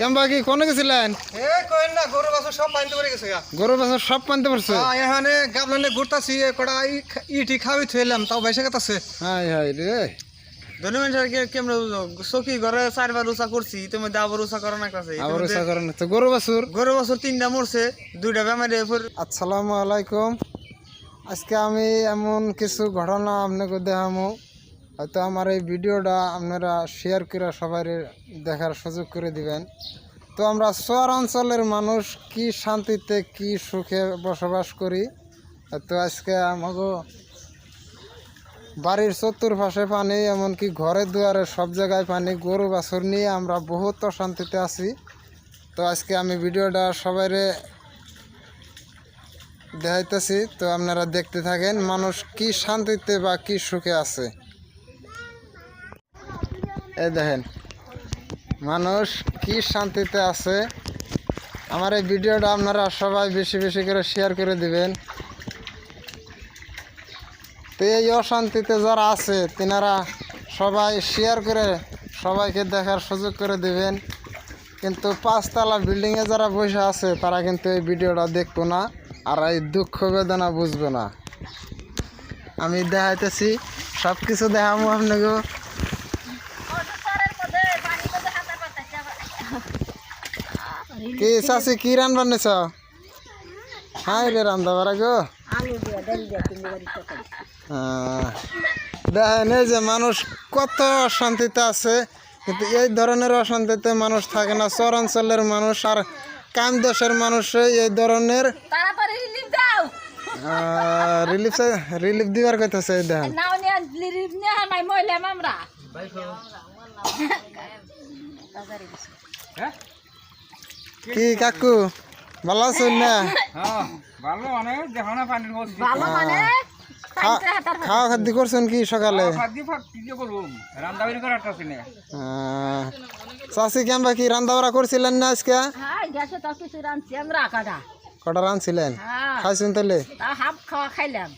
কেমবা কি কোনে গেছিলেন? এ কইন না গরু বাছুর সব পানিতে পড়ে গেছে গা। গরু বাছর সব পানতে পারছে হ্যাঁ এখানে গাবলানে ঘুরতাছি এ কটা ইটি খাওয়াই থইলাম তাও হাই হাই রে। ধনী মানুষের কেমন ঘরে চারবার করছি তুমি আবার করা না কাছে আবার করেন তো গরু বাছুর? গরু বছর তিনটা মরছে দুইটা বেমারি আসসালামু আলাইকুম। আজকে আমি এমন কিছু ঘটনা আপনাকে দেখামো। হয়তো আমার এই ভিডিওটা আপনারা শেয়ার করে সবাই দেখার সুযোগ করে দিবেন। তো আমরা শহরাঞ্চলের মানুষ, কি শান্তিতে, কি সুখে বসবাস করি? তো আজকে আমাকে বাড়ির চতুর্পাশে পানি, এমনকি ঘরে দুয়ারে সব জায়গায় পানি, গরু, বাছুর নিয়ে আমরা বহুত অশান্তিতে আছি। তো আজকে আমি ভিডিওটা সবাইরে দেখাইতেছি। তো আপনারা দেখতে থাকেন মানুষ কি শান্তিতে বা কি সুখে আছে। এই দেখেন, মানুষ কি শান্তিতে আছে? আমার এই ভিডিওটা আপনারা সবাই বেশি বেশি করে শেয়ার করে দিবেন। তো এই অশান্তিতে যারা আছে, তেনারা সবাই শেয়ার করে সবাইকে দেখার সুযোগ করে দিবেন। কিন্তু পাঁচতলা বিল্ডিংয়ে যারা বসে আছে, তারা কিন্তু এই ভিডিওটা দেখব না আর এই দুঃখ বেদনা বুঝবে না। আমি দেখাইতেছি সব কিছু দেখাবো আপনাকে। কি চাষি কি রান্না নিছ হাই রে রান্ধা পারা গো। আহ, দেখেন এই যে মানুষ কত অশান্তিতে আছে কিন্তু এই ধরনের অশান্তিতে মানুষ থাকে না। চরাঞ্চলের মানুষ আর কাম দেশের মানুষ এই ধরনের। রিলিফ রিলিফ রিলিফ দিবার কইতেছে দেখেন আমরা। কি কাকু ভালো আছেন না? ভালো মানে দেখো না পানির মধ্যে ভালো মানে? হাতার খাওয়া খাদ্য করছেন কি সকালে? রান্দাবাড়ি চাষি কেমবা কি রান্না বাড়া করছিলেন না আজকে? হ্যাঁ গ্যাসে তো কিছু রাঁধছি আমরা কাটা। রাঁধছিলেন? হ্যাঁ। খাইছেন তাহলে? তা হাফ খাওয়া খাইলাম।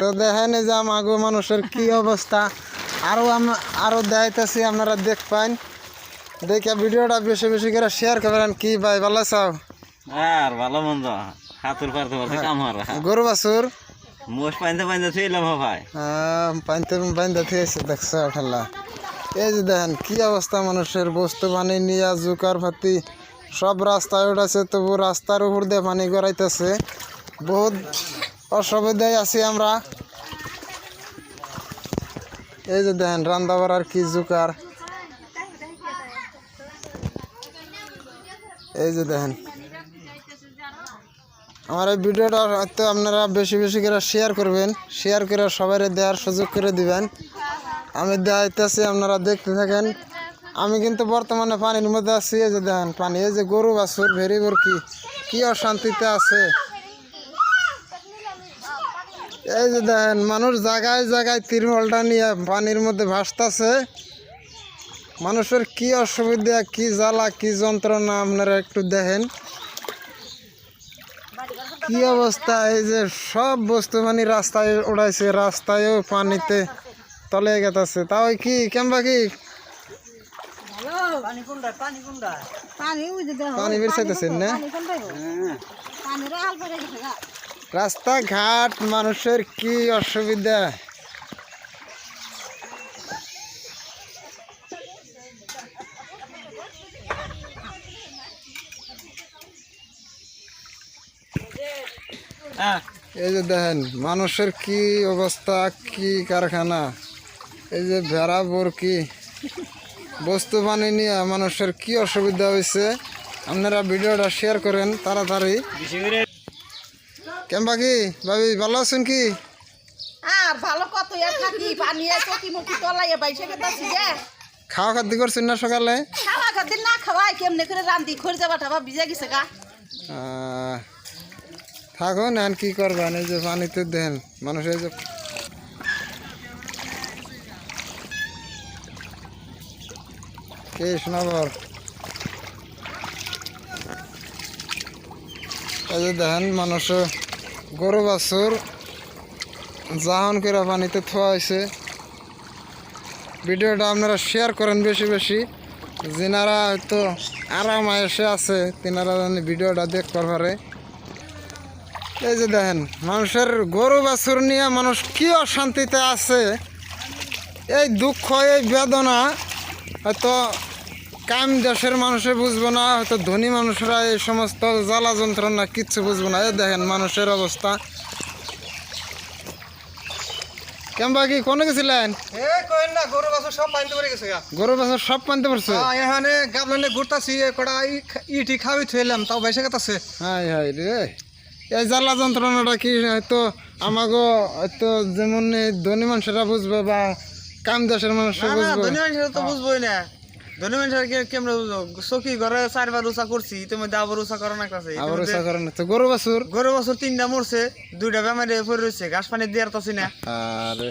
তো দেখেন যে আমাগো মানুষের কি অবস্থা। আরও আরও দেখাইতেছি আপনারা দেখ পান দেখে ভিডিওটা বেশি বেশি করে শেয়ার করবেন কি ভাই ভালো চাও আর ভালো মন্দ। হাতুর পারতে পারতে কাম হর গরু বাছুর? মোষ পাইতে পাইতে থইলাম ভাই। আহ, পাইতে পাইতে থিয়েছে দেখছ ঠাল্লা এই যে দেখেন কি অবস্থা মানুষের বস্তু পানি নিয়ে জুকার ভাতি সব রাস্তায় উঠাছে তবু রাস্তার উপর দিয়ে পানি গড়াইতেছে। বহুত অসুবিধায় আছি আমরা। এই যে দেখেন রান্দা বাড়ার কি জুকার। এই যে দেখেন। আমার এই ভিডিওটা হয়তো আপনারা বেশি বেশি করে শেয়ার করবেন শেয়ার করে সবাই দেওয়ার সুযোগ করে দিবেন। আমি দেখাইতেছি, আপনারা দেখতে থাকেন। আমি কিন্তু বর্তমানে পানির মধ্যে আছি, এই যে দেখেন পানি। এই যে গরু বাছুর, ভেরি কি কি অশান্তিতে আছে। এই যে দেখেন, মানুষ জায়গায় জায়গায় তিরমলটা নিয়ে পানির মধ্যে ভাসতেছে। মানুষের কি অসুবিধা কি জ্বালা কি যন্ত্রণা আপনারা একটু দেখেন। কি অবস্থা এই যে সব বস্তু মানে রাস্তায় উড়াইছে রাস্তায়ও পানিতে তলে গেছে তাও কি কেমবা কি? পানি বেরসাইতেছেন না? রাস্তাঘাট মানুষের কি অসুবিধা? এই যে দেখেন মানুষের কি অবস্থা কি কারখানা? এই যে ভেড়া বরকি বস্তু বানি নিয়ে মানুষের কি অসুবিধা হয়েছে? আপনারা ভিডিওটা শেয়ার করেন তাড়াতাড়ি। কেমবা কি? ভাবি ভালো আছেন কি? আর ভালো কত থাকি পানি চকি মুখি তলাইয়া বাইসে গেতাছি যে। খাওয়া খাদ্য করছেন না সকালে? খাওয়া খাদ্য না খাওয়াই কেমনে করে খড় ভিজে গেছে গা। আহ, থাকুন, এখন কি করবেন এই যে পানিতে দেন। মানুষ এই যে কৃষ্ণগর। এই যে দেখেন, মানুষ গরু, বাছুর জাহন করে পানিতে থোয়া হয়েছে। ভিডিওটা আপনারা শেয়ার করেন বেশি বেশি। যিনারা হয়তো আরাম এসে আছে, তিনারা ভিডিওটা দেখতে পারে। এই যে দেখেন মানুষের গরু বাছুর নিয়ে মানুষ কি অশান্তিতে আছে। এই দুঃখ এই বেদনা হয়তো কাম দেশের মানুষে বুঝব না হয়তো ধনী মানুষরা এই সমস্ত জ্বালা যন্ত্রণা কিচ্ছু বুঝব না। এই দেখেন মানুষের অবস্থা। কেমবা কি কোনো গেছিলেন এ কইন না গরু বাছুর সব পানিতে পড়ে গেছে গরু বাছুর সব পানতে পারছে হ্যাঁ, এখানে গাবলানে ঘুরতাছি এ কটা ই- ইটি খাওয়াই থইলাম তাও হাই হাই রে। এই জ্বালা যন্ত্রণাটা কি হয়তো আমাগো হয়তো যেমন ধনী মানুষেরা বুঝবে বা কাম দেশের মানুষ বুঝবে। ধনী মানুষের তো বুঝবোই না। ধনী মানুষের কেমনে বুঝব? চকি ঘরে চারবার করছি আবার করেন তো গরু বাছুর? গরু বছর তিনটা মরছে দুইটা বেমারি পড়ে রয়েছে ঘাস পানি না। আরে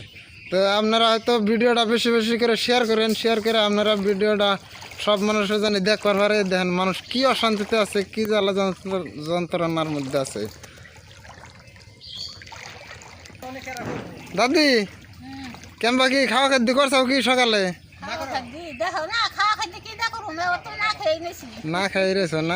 তো আপনারা হয়তো ভিডিওটা বেশি বেশি করে শেয়ার করেন শেয়ার করে আপনারা ভিডিওটা সব মানুষের জানি দেখবার পারে দেখেন মানুষ কি অশান্তিতে আছে কি জ্বালা যন্ত্র- যন্ত্রণার মধ্যে আছে। দাদি কেমবা কি খাওয়া খাদ্য করছাও কি সকালে? না খাই রেছো না।